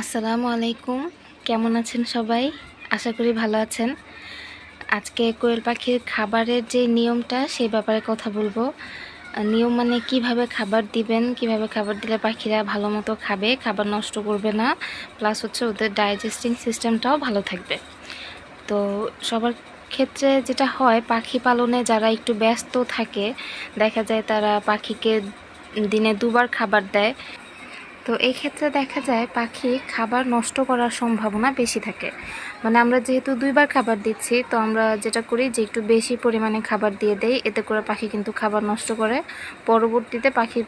আসসালামু আলাইকুম। কেমন আছেন সবাই? আশা করি ভালো আছেন। আজকে কোয়েল পাখির খাবারের যে নিয়মটা, সেই ব্যাপারে কথা বলব। নিয়ম মানে কীভাবে খাবার দিবেন, কীভাবে খাবার দিলে পাখিরা ভালো মতো খাবে, খাবার নষ্ট করবে না প্লাস হচ্ছে ওদের ডাইজেস্টিং সিস্টেমটাও ভালো থাকবে। তো সবার ক্ষেত্রে যেটা হয়, পাখি পালনে যারা একটু ব্যস্ত থাকে, দেখা যায় তারা পাখিকে দিনে দুবার খাবার দেয়। তো এই ক্ষেত্রে দেখা যায় পাখি খাবার নষ্ট করার সম্ভাবনা বেশি থাকে। মানে আমরা যেহেতু দুইবার খাবার দিচ্ছি, তো আমরা যেটা করি যে একটু বেশি পরিমাণে খাবার দিয়ে দেই, এতে করে পাখি কিন্তু খাবার নষ্ট করে। পরবর্তীতে পাখি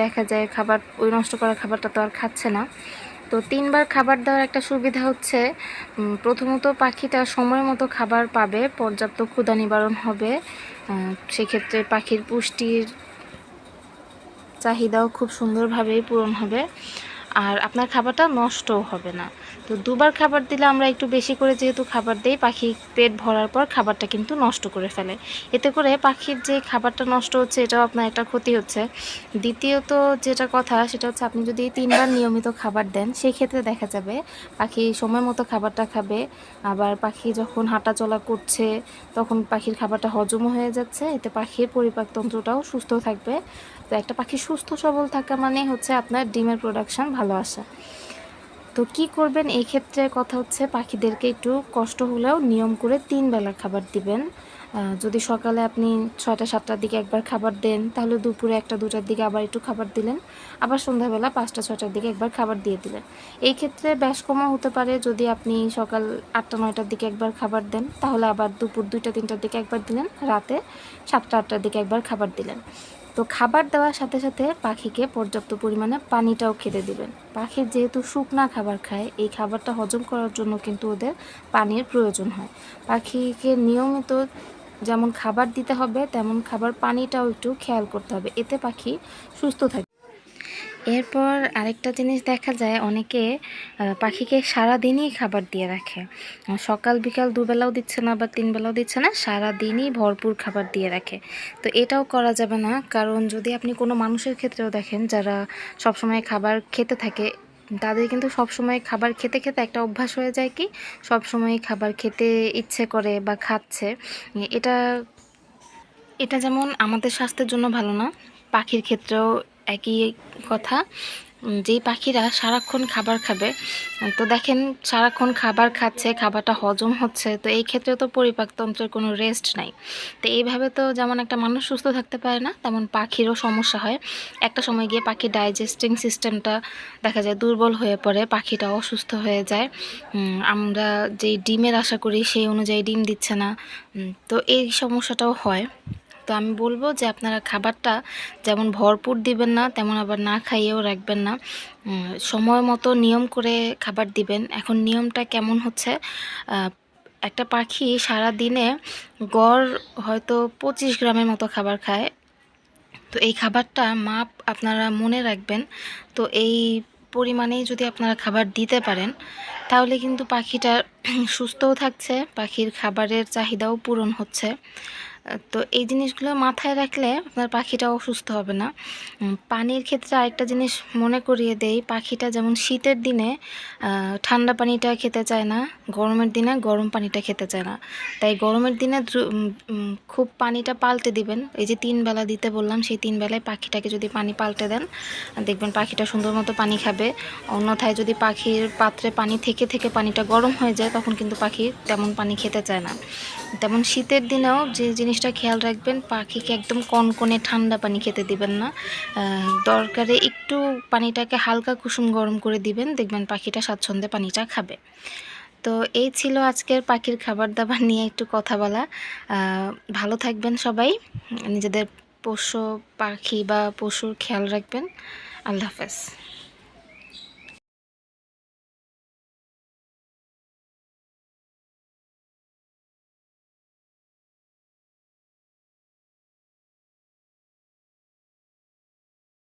দেখা যায় খাবার, ওই নষ্ট করা খাবারটা তো আর খাচ্ছে না। তো তিনবার খাবার দেওয়ার একটা সুবিধা হচ্ছে প্রথমত পাখিটা সময় মতো খাবার পাবে, পর্যাপ্ত ক্ষুধা নিবারণ হবে। সেক্ষেত্রে পাখির পুষ্টির চাহিদাও খুব সুন্দরভাবেই পূরণ হবে। আর আপনার খাবারটা নষ্টও হবে না। তো দুবার খাবার দিলে আমরা একটু বেশি করে যেহেতু খাবার দেই, পাখি পেট ভরার পর খাবারটা কিন্তু নষ্ট করে ফেলে। এতে করে পাখির যে খাবারটা নষ্ট হচ্ছে, এটাও আপনার একটা ক্ষতি হচ্ছে। দ্বিতীয়ত যেটা কথা, সেটা হচ্ছে আপনি যদি তিনবার নিয়মিত খাবার দেন সেই ক্ষেত্রে দেখা যাবে পাখি সময় মতো খাবারটা খাবে। আবার পাখি যখন হাঁটা চলা করছে, তখন পাখির খাবারটা হজমও হয়ে যাচ্ছে। এতে পাখির পরিপাকতন্ত্রটাও সুস্থ থাকবে। তো একটা পাখি সুস্থ সবল থাকা মানে হচ্ছে আপনার ডিমের প্রোডাকশন ভালো আসা। তো কি করবেন? এই ক্ষেত্রে কথা হচ্ছে, পাখিদেরকে একটু কষ্ট হলেও নিয়ম করে তিন বেলা খাবার দিবেন। যদি সকালে আপনি ছয়টা, সাতটার দিকে একবার খাবার দেন, তাহলে দুপুরে একটা, দুটার দিকে আবার একটু খাবার দিলেন। আবার সন্ধ্যাবেলা পাঁচটা, ছয়টার দিকে একবার খাবার দিয়ে দিলেন। এই ক্ষেত্রে ব্যাস কমা হতে পারে, যদি আপনি সকাল আটটা, নয়টার দিকে একবার খাবার দেন, তাহলে আবার দুপুর দুইটা, তিনটার দিকে একবার দিলেন, রাতে সাতটা, আটটার দিকে একবার খাবার দিলেন। তো খাবার দেওয়ার সাথে সাথে পাখিকে পর্যাপ্ত পরিমাণে পানিটাও খেতে দিবেন। পাখির যেহেতু শুকনা খাবার খায়, এই খাবারটা হজম করার জন্য কিন্তু ওদের পানির প্রয়োজন হয়। পাখিকে নিয়মিত যেমন খাবার দিতে হবে, তেমন খাবার পানিটাও একটু খেয়াল করতে হবে। এতে পাখি সুস্থ থাকে। এরপর আরেকটা জিনিস দেখা যায়, অনেকে পাখিকে সারা দিনই খাবার দিয়ে রাখে। সকাল, বিকাল দুবেলাও দিচ্ছে না বা তিনবেলাও দিচ্ছে না সারা দিনই ভরপুর খাবার দিয়ে রাখে। তো এটাও করা যাবে না, কারণ যদি আপনি কোনো মানুষের ক্ষেত্রেও দেখেন, যারা সবসময় খাবার খেতে থাকে, তাদের কিন্তু সবসময় খাবার খেতে খেতে একটা অভ্যাস হয়ে যায় কি, সবসময় খাবার খেতে ইচ্ছে করে বা খাচ্ছে। এটা এটা যেমন আমাদের স্বাস্থ্যের জন্য ভালো না, পাখির ক্ষেত্রেও একই কথা যেই পাখিরা সারাক্ষণ খাবার খাবে, তো দেখেন সারাক্ষণ খাবার খাচ্ছে, খাবারটা হজম হচ্ছে, তো এই ক্ষেত্রে তো পরিপাকতন্ত্রের কোনো রেস্ট নাই। তো এইভাবে তো যেমন একটা মানুষ সুস্থ থাকতে পারে না, তেমন পাখিরও সমস্যা হয়। একটা সময় গিয়ে পাখির ডাইজেস্টিং সিস্টেমটা দেখা যায় দুর্বল হয়ে পড়ে, পাখিটা অসুস্থ হয়ে যায়। আমরা যেই ডিমের আশা করি সেই অনুযায়ী ডিম দিচ্ছে না। তো এই সমস্যাটাও হয়। তো আমি বলব যে আপনারা খাবারটা যেমন ভরপুর দিবেন না, তেমন আবার না খাইয়েও রাখবেন না। সময় মতো নিয়ম করে খাবার দিবেন। এখন নিয়মটা কেমন হচ্ছে? একটা পাখি সারা দিনে গড় হয়তো পঁচিশ গ্রামের মতো খাবার খায়। তো এই খাবারটা মাপ আপনারা মনে রাখবেন। তো এই পরিমাণেই যদি আপনারা খাবার দিতে পারেন, তাহলে কিন্তু পাখিটা সুস্থও থাকছে, পাখির খাবারের চাহিদাও পূরণ হচ্ছে। তো এই জিনিসগুলো মাথায় রাখলে আপনার পাখিটা অসুস্থ হবে না। পানির ক্ষেত্রে আরেকটা জিনিস মনে করিয়ে দেই, পাখিটা যেমন শীতের দিনে ঠান্ডা পানিটা খেতে চায় না, গরমের দিনে গরম পানিটা খেতে চায় না। তাই গরমের দিনে খুব পানিটা পাল্টে দিবেন। এই যে তিন বেলা দিতে বললাম, সেই তিন বেলায় পাখিটাকে যদি পানি পাল্টে দেন, দেখবেন পাখিটা সুন্দর মতো পানি খাবে। অন্যথায় যদি পাখির পাত্রে পানি থেকে থেকে পানিটা গরম হয়ে যায়, তখন কিন্তু পাখি তেমন পানি খেতে চায় না। তেমন শীতের দিনেও যে জিনিসটা খেয়াল রাখবেন, পাখিকে একদম কনকনে ঠান্ডা পানি খেতে দিবেন না। দরকারে একটু পানিটাকে হালকা কুসুম গরম করে দিবেন, দেখবেন পাখিটা স্বাচ্ছন্দ্যে পানিটা খাবে। তো এই ছিল আজকের পাখির খাবার দাবার নিয়ে একটু কথা বলা। ভালো থাকবেন সবাই, নিজেদের পশু পাখি বা পশুর খেয়াল রাখবেন। আল্লাহ হাফেজ।